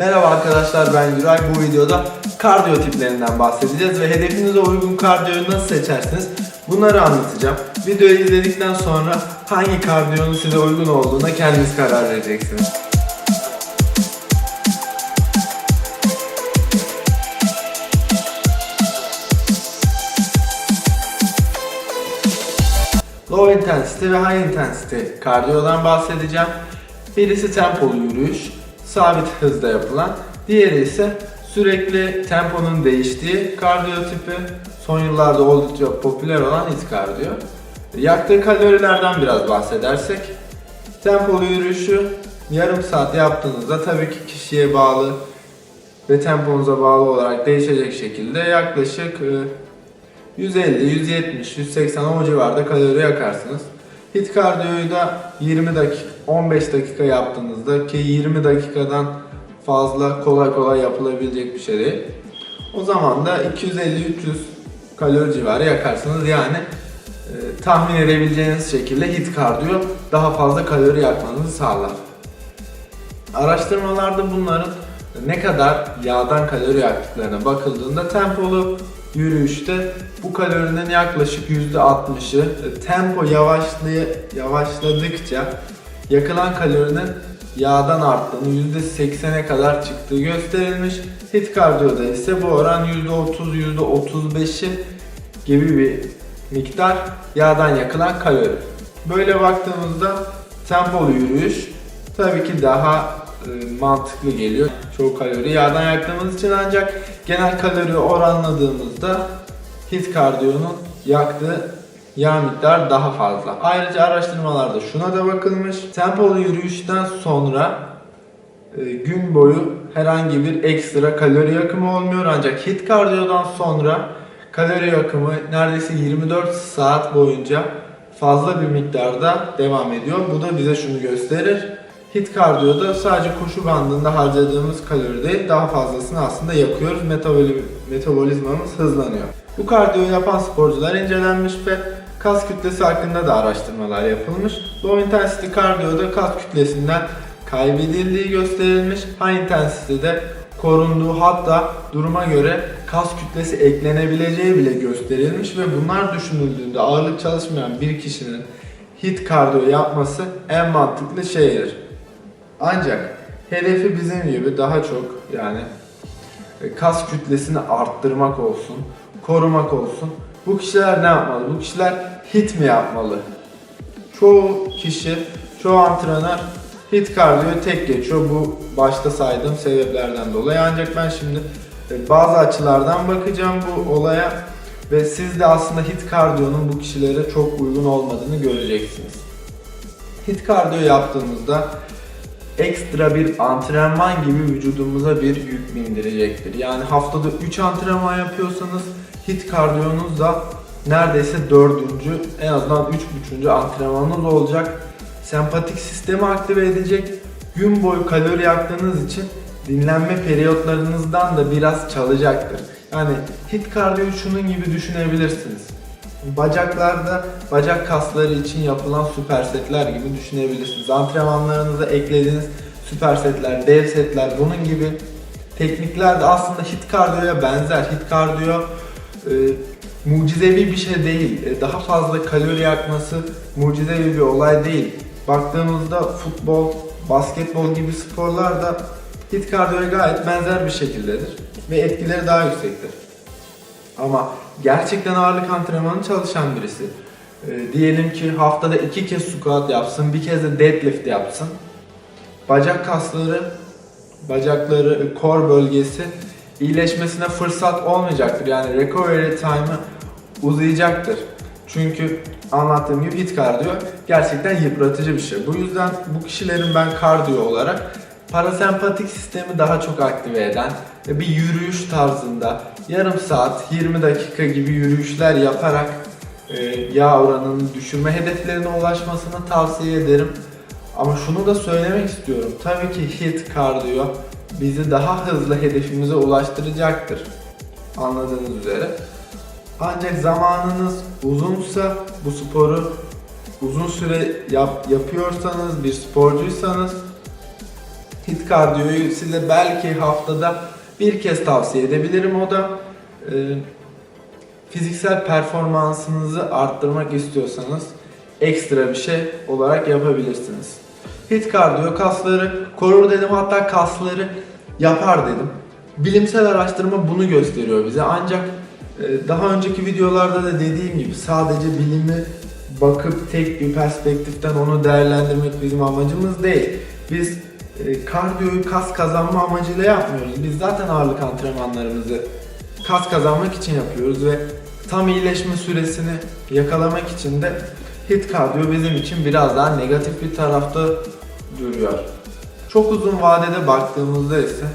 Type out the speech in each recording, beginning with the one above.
Merhaba arkadaşlar ben Güray. Bu videoda kardiyo tiplerinden bahsedeceğiz ve hedefinize uygun kardiyoyu nasıl seçersiniz bunları anlatacağım. Videoyu izledikten sonra hangi kardiyonun size uygun olduğuna kendiniz karar vereceksiniz. Low intensity ve high intensity kardiyodan bahsedeceğim. Birisi tempolu yürüyüş, sabit hızda yapılan. Diğeri ise sürekli temponun değiştiği kardiyo tipi. Son yıllarda oldukça popüler olan hit kardiyo. Yaktığı kalorilerden biraz bahsedersek. Tempolu yürüyüşü yarım saat yaptığınızda tabii ki kişiye bağlı ve temponuza bağlı olarak değişecek şekilde yaklaşık e, 150, 170, 180 o civarda kalori yakarsınız. Hit kardiyoyu da 20 dakika, 15 dakika yaptığınızda ki 20 dakikadan fazla kolay kolay yapılabilecek bir şey değil. O zaman da 250-300 kalori civarı yakarsınız. Yani e, tahmin edebileceğiniz şekilde hit kardiyo daha fazla kalori yakmanızı sağlar. Araştırmalarda bunların ne kadar yağdan kalori yaktıklarına bakıldığında tempolu yürüyüşte bu kalorinin yaklaşık %60'ı e, tempo yavaşlay yavaşladıkça yakılan kalorinin yağdan arttığını %80'e kadar çıktığı gösterilmiş. Hit kardiyoda ise bu oran %30 %35'i gibi bir miktar yağdan yakılan kalori. Böyle baktığımızda tempolu yürüyüş tabii ki daha e, mantıklı geliyor. Çoğu kalori yağdan yaktığımız için ancak genel kalori oranladığımızda hit kardiyonun yaktığı yağ miktarı daha fazla. Ayrıca araştırmalarda şuna da bakılmış. Tempolu yürüyüşten sonra e, gün boyu herhangi bir ekstra kalori yakımı olmuyor ancak hit kardiyodan sonra kalori yakımı neredeyse 24 saat boyunca fazla bir miktarda devam ediyor. Bu da bize şunu gösterir. Hit kardiyoda sadece koşu bandında harcadığımız kalori değil daha fazlasını aslında yakıyoruz. Metaboli metabolizmamız hızlanıyor. Bu kardiyoyu yapan sporcular incelenmiş ve kas kütlesi hakkında da araştırmalar yapılmış. Low intensity kardiyoda kas kütlesinden kaybedildiği gösterilmiş. High intensity'de korunduğu hatta duruma göre kas kütlesi eklenebileceği bile gösterilmiş ve bunlar düşünüldüğünde ağırlık çalışmayan bir kişinin hit kardiyo yapması en mantıklı şeydir. Ancak hedefi bizim gibi daha çok yani e, kas kütlesini arttırmak olsun, korumak olsun. Bu kişiler ne yapmalı? Bu kişiler hit mi yapmalı? Çoğu kişi, çoğu antrenör hit kardiyoyu tek geçiyor bu başta saydığım sebeplerden dolayı. Ancak ben şimdi e, bazı açılardan bakacağım bu olaya ve siz de aslında hit kardiyonun bu kişilere çok uygun olmadığını göreceksiniz. Hit kardiyo yaptığımızda ekstra bir antrenman gibi vücudumuza bir yük bindirecektir. Yani haftada 3 antrenman yapıyorsanız hit kardiyonuz da neredeyse 4. en azından 3. antrenmanınız olacak. Sempatik sistemi aktive edecek. Gün boyu kalori yaktığınız için dinlenme periyotlarınızdan da biraz çalacaktır. Yani hit kardiyoyu şunun gibi düşünebilirsiniz. Bacaklarda bacak kasları için yapılan süpersetler gibi düşünebilirsiniz. Antrenmanlarınıza eklediğiniz süpersetler, dev setler bunun gibi teknikler de aslında hit kardiyoya benzer. Hit kardiyo e, mucizevi bir şey değil. E, daha fazla kalori yakması mucizevi bir olay değil. Baktığımızda futbol, basketbol gibi sporlar da hit kardiyoya gayet benzer bir şekildedir ve etkileri daha yüksektir. Ama gerçekten ağırlık antrenmanı çalışan birisi. e, diyelim ki haftada iki kez squat yapsın, bir kez de deadlift yapsın. Bacak kasları, bacakları, core bölgesi iyileşmesine fırsat olmayacaktır. Yani recovery time'ı uzayacaktır. Çünkü anlattığım gibi hit kardiyo gerçekten yıpratıcı bir şey. Bu yüzden bu kişilerin ben kardiyo olarak parasempatik sistemi daha çok aktive eden ve bir yürüyüş tarzında yarım saat 20 dakika gibi yürüyüşler yaparak e, yağ oranını düşürme hedeflerine ulaşmasını tavsiye ederim. Ama şunu da söylemek istiyorum. Tabii ki hit kardiyo bizi daha hızlı hedefimize ulaştıracaktır. Anladığınız üzere. Ancak zamanınız uzunsa bu sporu uzun süre yap, yapıyorsanız, bir sporcuysanız Hit kardiyoyu size belki haftada bir kez tavsiye edebilirim. O da e, fiziksel performansınızı arttırmak istiyorsanız ekstra bir şey olarak yapabilirsiniz. Hit kardiyo kasları korur dedim hatta kasları yapar dedim. Bilimsel araştırma bunu gösteriyor bize ancak e, daha önceki videolarda da dediğim gibi sadece bilimi bakıp tek bir perspektiften onu değerlendirmek bizim amacımız değil. Biz e, kardiyoyu kas kazanma amacıyla yapmıyoruz. Biz zaten ağırlık antrenmanlarımızı kas kazanmak için yapıyoruz ve tam iyileşme süresini yakalamak için de hit kardiyo bizim için biraz daha negatif bir tarafta duruyor. Çok uzun vadede baktığımızda ise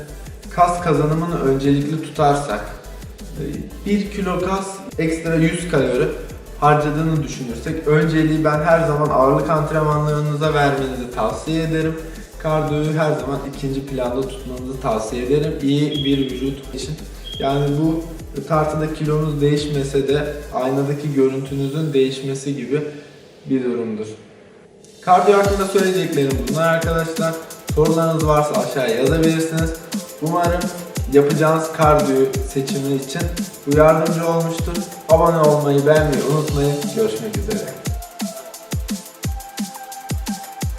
kas kazanımını öncelikli tutarsak 1 kilo kas ekstra 100 kalori harcadığını düşünürsek önceliği ben her zaman ağırlık antrenmanlarınıza vermenizi tavsiye ederim. Kardiyoyu her zaman ikinci planda tutmanızı tavsiye ederim. İyi bir vücut için. Yani bu tartıda kilonuz değişmese de aynadaki görüntünüzün değişmesi gibi bir durumdur. Kardiyo hakkında söyleyeceklerim bunlar arkadaşlar. Sorularınız varsa aşağıya yazabilirsiniz. Umarım yapacağınız kardiyo seçimi için bu yardımcı olmuştur. Abone olmayı, beğenmeyi unutmayın. Görüşmek üzere.